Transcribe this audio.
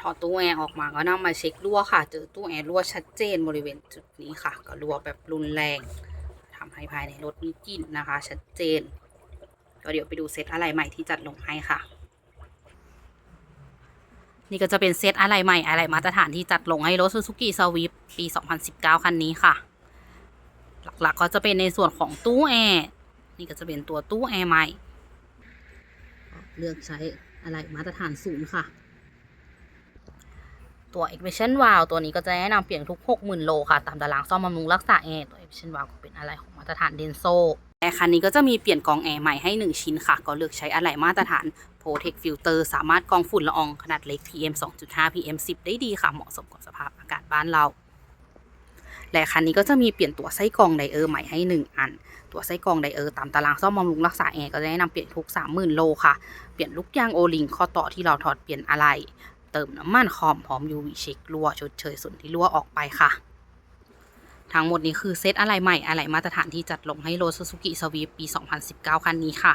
ถอดตู้แอร์ออกมาก็นำมาเช็ครั่วค่ะ เจอตู้แอร์รั่วชัดเจนบริเวณจุดนี้ค่ะ ก็รั่วแบบรุนแรงทำให้ภายในรถมีกลิ่นนะคะ ชัดเจน ก็เดี๋ยวไปดูเซตอะไรใหม่ที่จัดลงให้ค่ะนี่ก็จะเป็นเซตอะไรใหม่อะไรมาตรฐานที่จัดลงให้รถ Suzuki Swift ปี 2019 คันนี้ค่ะ หลักๆก็จะเป็นในส่วนของตู้แอร์ นี่ก็จะเป็นตัวตู้แอร์ใหม่ เลือกใช้อะไรมาตรฐานศูนย์ค่ะ ตัว Emission Valve ตัวนี้ก็จะแนะนำเปลี่ยนทุก 60,000 โลค่ะ ตามตารางซ่อมบำรุงรักษาแอร์ตัว Emission Valve ก็เป็นอะไรของมาตรฐานเดนโซแอร์คันนี้ก็จะมีเปลี่ยนกรองแอร์ใหม่ให้ 1 ชิ้นค่ะ ก็เลือกใช้อะไรมาตรฐาน Protect Filter สามารถกรองฝุ่นละอองขนาดเล็ก PM 2.5 PM 10 ได้ดีค่ะ เหมาะสมกับสภาพอากาศบ้านเรา และคันนี้ก็จะมีเปลี่ยนตัวไส้กรองไดเออร์ใหม่ให้ 1 อัน ตัวไส้กรองไดเออร์ตามตารางซ่อมบำรุงรักษาแอร์ก็จะแนะนำเปลี่ยนทุก 30,000 โลค่ะ เปลี่ยนลูกยางโอลิงข้อต่อที่เราถอดเปลี่ยนอะไร เติมน้ำมันคอมพร้อม UV เช็ครั่วชดเชยส่วนที่รั่วออกไปค่ะ ทั้งหมดนี้คือเซตอะไรใหม่อะไรมาตรฐานที่จัดลงให้รถ Suzuki Swift ปี 2019 คันนี้ค่ะ